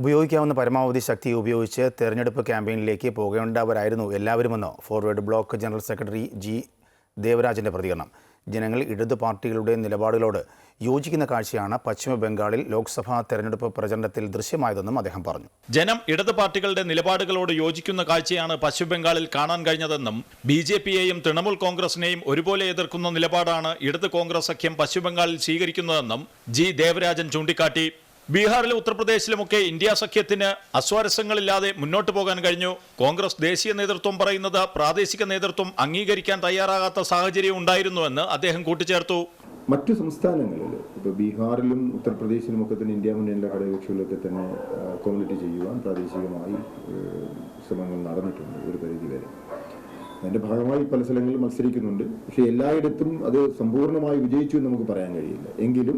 ഉപയോഗിക്കാവുന്ന പരമാവധി ശക്തി ഉപയോഗിച്ച് തെരഞ്ഞെടുപ്പ് ക്യാമ്പയിനിലേക്ക് പോകേണ്ടവരായിരുന്നു എല്ലാവരുമെന്ന് forward block general secretary G ദേവരാജന്റെ പ്രതികരണം. ജനങ്ങൾ ഇടതു പാർട്ടികളുടെ നിലപാടുകളോട് യോജിക്കുന്ന കാഴ്ചയാണ് പശ്ചിമ ബംഗാളിൽ ലോക്സഭാ തെരഞ്ഞെടുപ്പ് പ്രചരണത്തിൽ ദൃശ്യമായതെന്നും അദ്ദേഹം പറഞ്ഞു. ജനം ഇടതു പാർട്ടികളുടെ നിലപാടുകളോട് യോജിക്കുന്ന കാഴ്ചയാണ് പശ്ചിമബംഗാളിൽ കാണാൻ കഴിഞ്ഞതെന്നും ബി ജെ പിയെയും തൃണമൂൽ കോൺഗ്രസിനെയും ഒരുപോലെ എതിർക്കുന്ന നിലപാടാണ് ഇടത് കോൺഗ്രസ് സഖ്യം പശ്ചിമബംഗാളിൽ സ്വീകരിക്കുന്നതെന്നും ജി ദേവരാജൻ ചൂണ്ടിക്കാട്ടി. ബീഹാറിലും ഉത്തർപ്രദേശിലുമൊക്കെ ഇന്ത്യ സഖ്യത്തിന് അസ്വാരസ്യങ്ങളില്ലാതെ മുന്നോട്ട് പോകാൻ കഴിഞ്ഞു. കോൺഗ്രസ് ദേശീയ നേതൃത്വം പറയുന്നത് പ്രാദേശിക നേതൃത്വം അംഗീകരിക്കാൻ തയ്യാറാകാത്ത സാഹചര്യം ഉണ്ടായിരുന്നുവെന്ന് അദ്ദേഹം കൂട്ടിച്ചേർത്തു. മറ്റു സംസ്ഥാനങ്ങളിൽ ഇപ്പോൾ ബീഹാറിലും ഉത്തർപ്രദേശിലും ഒക്കെ തന്നെ ഇന്ത്യ മുന്നണിയിലെ ഘടകകക്ഷികളൊക്കെ തന്നെ കോമ്യൂണിറ്റി ചെയ്യുവാൻ പ്രാദേശികമായി ശ്രമങ്ങൾ നടന്നിട്ടുണ്ട് ഒരു പരിധി വരെ. അതിന്റെ ഭാഗമായി പല സ്ഥലങ്ങളിൽ മത്സരിക്കുന്നുണ്ട്. പക്ഷേ എല്ലായിടത്തും അത് സമ്പൂർണമായി വിജയിച്ചു എന്ന് നമുക്ക് പറയാൻ കഴിയില്ല. എങ്കിലും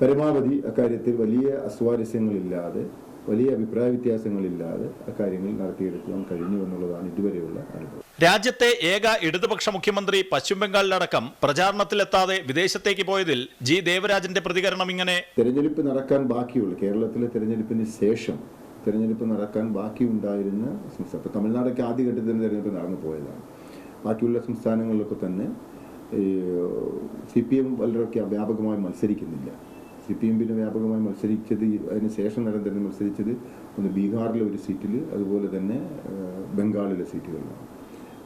പരമാവധി അക്കാര്യത്തിൽ വലിയ അസ്വാരസ്യങ്ങളില്ലാതെ വലിയ അഭിപ്രായ വ്യത്യാസങ്ങളില്ലാതെ അക്കാര്യങ്ങൾ നടത്തിയെടുക്കുവാൻ കഴിഞ്ഞു എന്നുള്ളതാണ് ഇതുവരെയുള്ള അനുഭവം. രാജ്യത്തെ ഏക ഇടതുപക്ഷ മുഖ്യമന്ത്രി പശ്ചിമബംഗാളിലടക്കം പ്രചാരണത്തിലെത്താതെ വിദേശത്തേക്ക് പോയതിൽ ജി ദേവരാജന്റെ പ്രതികരണം ഇങ്ങനെ. തെരഞ്ഞെടുപ്പ് നടക്കാൻ ബാക്കിയുള്ള. കേരളത്തിലെ തെരഞ്ഞെടുപ്പിന് ശേഷം തെരഞ്ഞെടുപ്പ് നടക്കാൻ ബാക്കിയുണ്ടായിരുന്ന സംസ്ഥാനം തമിഴ്നാടൊക്കെ ആദ്യഘട്ടത്തിൽ തെരഞ്ഞെടുപ്പ് നടന്നു പോയതാണ്. ബാക്കിയുള്ള സംസ്ഥാനങ്ങളിലൊക്കെ തന്നെ സി പി എം വളരെയൊക്കെ വ്യാപകമായി മത്സരിക്കുന്നില്ല. സി പി എം പിന്നെ വ്യാപകമായി മത്സരിച്ചത് അതിന് ശേഷം തെരഞ്ഞെടുപ്പ് മത്സരിച്ചത് ഒന്ന് ബീഹാറിലെ ഒരു സീറ്റിൽ അതുപോലെ തന്നെ ബംഗാളിലെ സീറ്റുകളിലാണ്.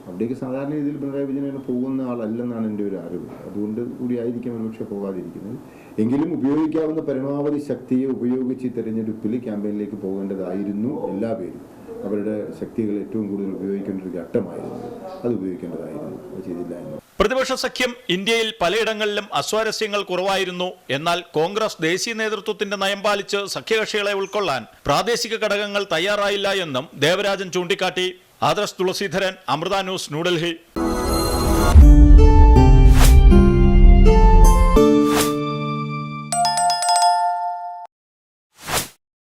അവിടേക്ക് സാധാരണ രീതിയിൽ പിണറായി വിജയൻ പോകുന്ന ആളല്ലെന്നാണ് എന്റെ ഒരു അറിവ്. അതുകൊണ്ട് കൂടി ആയിരിക്കും ഒരുപക്ഷെ പോകാതിരിക്കുന്നത്. എങ്കിലും ഉപയോഗിക്കാവുന്ന പരമാവധി ശക്തിയെ ഉപയോഗിച്ച് തെരഞ്ഞെടുപ്പിൽ ക്യാമ്പയിനിലേക്ക് പോകേണ്ടതായിരുന്നു എല്ലാ പേരും അവരുടെ ശക്തികൾ ഏറ്റവും കൂടുതൽ ഉപയോഗിക്കേണ്ട ഒരു ഘട്ടമായിരുന്നു. അത് ഉപയോഗിക്കേണ്ടതായിരുന്നു അത് ചെയ്തില്ല പ്രതിപക്ഷ സഖ്യം ഇന്ത്യയിൽ പലയിടങ്ങളിലും അസ്വാരസ്യങ്ങൾ കുറവായിരുന്നു. എന്നാൽ കോൺഗ്രസ് ദേശീയ നേതൃത്വത്തിന്റെ നയം പാലിച്ച് സഖ്യകക്ഷികളെ ഉൾക്കൊള്ളാൻ പ്രാദേശിക ഘടകങ്ങൾ തയ്യാറായില്ല എന്നും ദേവരാജൻ ചൂണ്ടിക്കാട്ടി. ആദർശ് തുളസീധരൻ അമൃത ന്യൂസ് ന്യൂഡൽഹി.